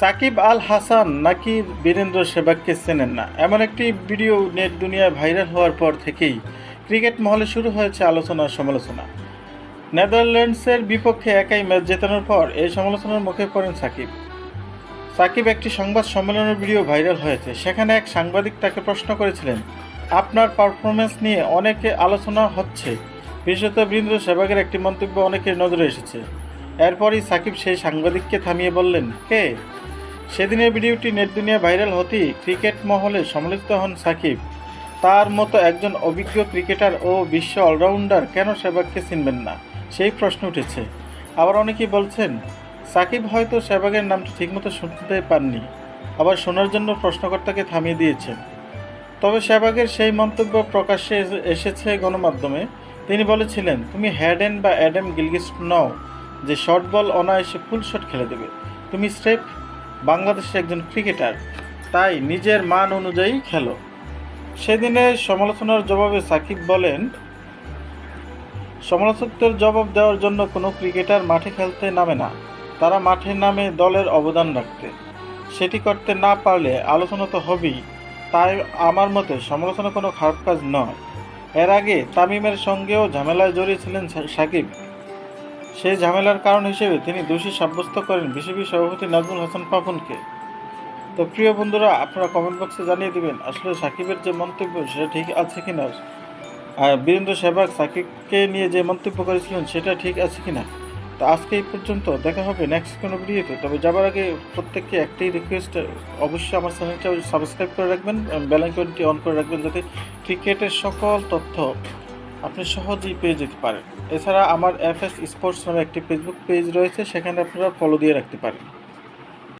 সাকিব আল হাসান নাকি বীরেন্দ্র সেবাগকে চেনেন না? এমন একটি ভিডিও নেট দুনিয়ায় ভাইরাল হওয়ার পর থেকেই ক্রিকেট মহলে শুরু হয়েছে আলোচনা সমালোচনা। নেদারল্যান্ডসের বিপক্ষে একাই ম্যাচ জেতানোর পর এই সমালোচনার মুখে পড়েন সাকিব। সাকিব একটি সংবাদ সম্মেলনের ভিডিও ভাইরাল হয়েছে। সেখানে এক সাংবাদিক তাকে প্রশ্ন করেছিলেন, আপনার পারফরমেন্স নিয়ে অনেকে আলোচনা হচ্ছে। বিশেষত বীরেন্দ্র সেবাগের একটি মন্তব্য অনেকের নজরে এসেছে। এরপরই সাকিব সেই সাংবাদিককে থামিয়ে বললেন, কে? সেদিনের ভিডিওটি নেট দুনিয়া ভাইরাল হতেই ক্রিকেট মহলে সমালোচিত হন সাকিব। তার মতো একজন অভিজ্ঞ ক্রিকেটার ও বিশ্ব অলরাউন্ডার কেন সেবাগকে চিনবেন না? সেই প্রশ্ন উঠেছে। আবার অনেকেই বলছেন, সাকিব হয়তো সেবাগের নামটি ঠিকমতো শুনতে পাননি। আবার শোনার জন্য প্রশ্নকর্তাকে থামিয়ে দিয়েছেন। তবে সেবাগের সেই মন্তব্য প্রকাশ্যে এসেছে গণমাধ্যমে। তিনি বলেছিলেন, তুমি হ্যাডেন বা অ্যাডাম গিলগিস্ট নও। যে শর্ট বল অনায়াসে ফুল শট খেলে দেবে। তুমি স্রেফ বাংলাদেশের একজন ক্রিকেটার, তাই নিজের মান অনুযায়ী খেলো। সেদিনের সমালোচনার জবাবে সাকিব বলেন, সমালোচকদের জবাব দেওয়ার জন্য কোনো ক্রিকেটার মাঠে খেলতে নামে না। তারা মাঠে নামে দলের অবদান রাখতে। সেটি করতে না পারলে আলোচনা তো হবেই, তাই আমার মতে সমালোচনা কোনো খারাপ কাজ নয়। এর আগে তামিমের সঙ্গেও ঝামেলায় জড়িয়েছিলেন সাকিব। সেই ঝামেলার কারণ হিসেবে তিনি দোষী সাব্যস্ত করেন বিসিবি সভাপতি নাজমুল হাসান পাপনকে। তো প্রিয় বন্ধুরা, আপনারা কমেন্ট বক্সে জানিয়ে দিবেন, আসলে সাকিবের যে মন্তব্য, সেটা ঠিক আছে কিনা? আর বীরেন্দ্র সেবাগ সাকিবকে নিয়ে যে মন্তব্য করেছিলেন, সেটা ঠিক আছে কিনা? তো আজকে এই পর্যন্ত, দেখা হবে নেক্সট কোনো ভিডিওতে। তবে যাবার আগে প্রত্যেককে একটাই রিকোয়েস্ট অবশ্যই আমার চ্যানেলটা সাবস্ক্রাইব করে রাখবেন বেল আইকনটি অন করে রাখবেন, যাতে ক্রিকেটের সকল তথ্য আপনি সহজেই পেয়ে যেতে পারেন। এছাড়া আমার এফ এস স্পোর্টস নামে একটি ফেসবুক পেজ রয়েছে, সেখানে আপনারা ফলো দিয়ে রাখতে পারেন।